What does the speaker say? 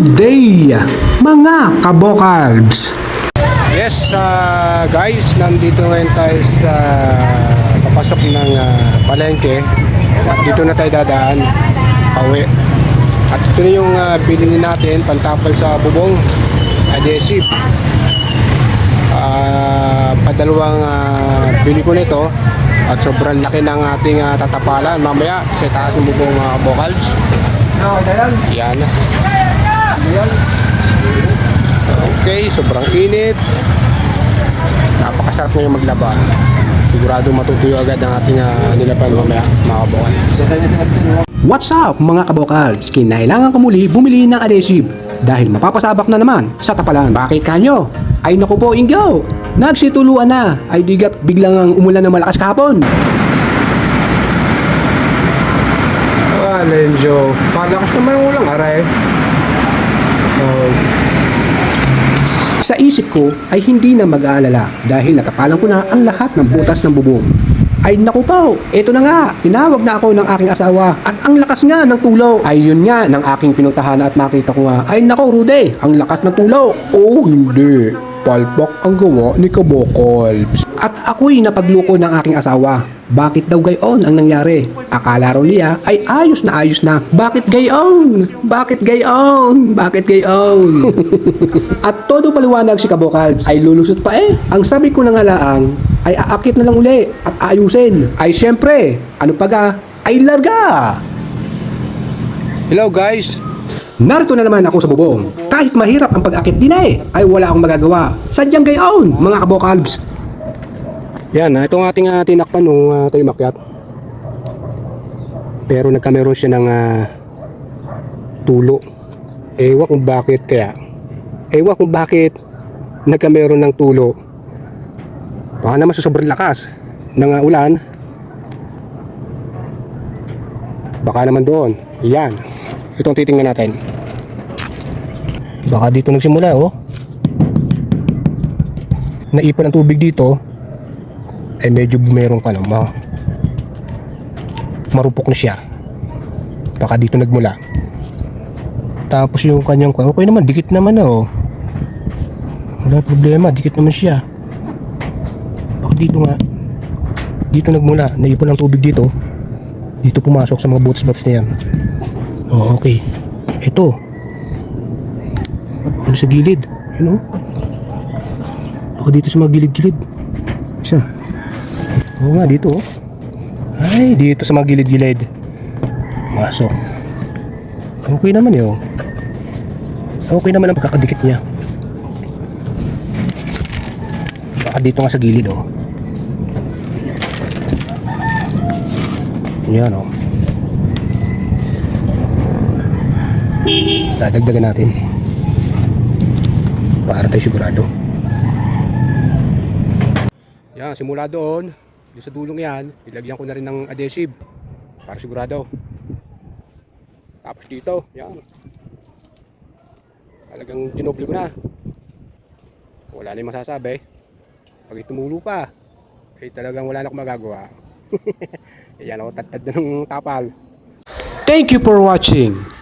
Good day, mga kabokalbs! Yes, uh, guys, nandito ngayon tayo sa papasok ng uh, palengke. At dito na tayo dadaan, pauwi. At ito na yung uh, bilhin natin, pantapal sa bubong, adhesive. Uh, padalawang uh, bili ko nito at sobrang laki ng ating uh, tatapalan mamaya sa taas ng bubong uh, vocals. Yan. Okay, sobrang init. Napakasarap ngayon maglaba. Sigurado matutuyo agad ang ating uh, nilaban mamaya, mga kabukan. What's up mga kabokalbs? Kinailangan ko muli bumili ng adhesive dahil mapapasabak na naman sa tapalan. Bakit kanyo? Ay naku po, Ingaw! Nagsituluan na! Ay digat biglang ang umulan ng malakas kahapon. Ah, Lenjo. Palakas naman ang ulang aray. Sa isip ko ay hindi na mag-aalala dahil natapalan ko na ang lahat ng butas ng bubong. Ay naku po, eto na nga, tinawag na ako ng aking asawa at ang lakas nga ng tulo. Ay yun nga ng aking pinuntahan at makita ko nga, ay nako Rude, ang lakas ng tulo. Oh hindi, palpak ang gawa ni Kabokolbs. At ako'y napagluko ng aking asawa. Bakit daw gayon ang nangyari? Akala raw niya ay ayos na ayos na. Bakit gayon? Bakit gayon? Bakit gayon? At todo paliwanag si Kabokalbs ay lulusot pa eh. Ang sabi ko na nga laang ay aakit na lang uli at ayusin. Ay syempre, ano pa ga? Ay larga! Hello guys. Narito na naman ako sa bubong. Kahit mahirap ang pag-akit din eh, ay wala akong magagawa. Sadyang gayon, mga Kabokalbs. Yan, ah, ito ang ating uh, tinakpan nung uh, tayo makyat. Pero nagkameron siya ng ah, tulo. Ewan kung bakit kaya. Ewan kung bakit nagkameron ng tulo. Baka naman sa sobrang lakas ng ah, ulan. Baka naman doon. Yan. Itong titingnan natin. Baka dito nagsimula oh. Naipon ang tubig dito ay medyo merong ano, ma marupok na siya. Baka dito nagmula. Tapos yung kanyang okay naman, dikit naman na oh. Wala problema, dikit naman siya. Baka dito nga, dito nagmula, naipon ang tubig dito. Dito pumasok sa mga boats na yan. Oh, okay. Ito. Ano sa gilid? You know? Baka dito sa mga gilid-gilid. Isa. Oo nga, dito oh. Ay, dito sa mga gilid-gilid. Masok. Okay naman yun. Okay naman ang pagkakadikit niya. Baka dito nga sa gilid oh. Yan oh. Dadagdagan natin. Para tayo sigurado. Yan, simula doon, doon sa dulong yan, ilagyan ko na rin ng adhesive para sigurado. Tapos dito, yan. Talagang dinoble ko na. Wala na yung masasabi. Pag tumulo pa, eh talagang wala na akong magagawa. Yan ako, tatad na ng tapal. Thank you for watching.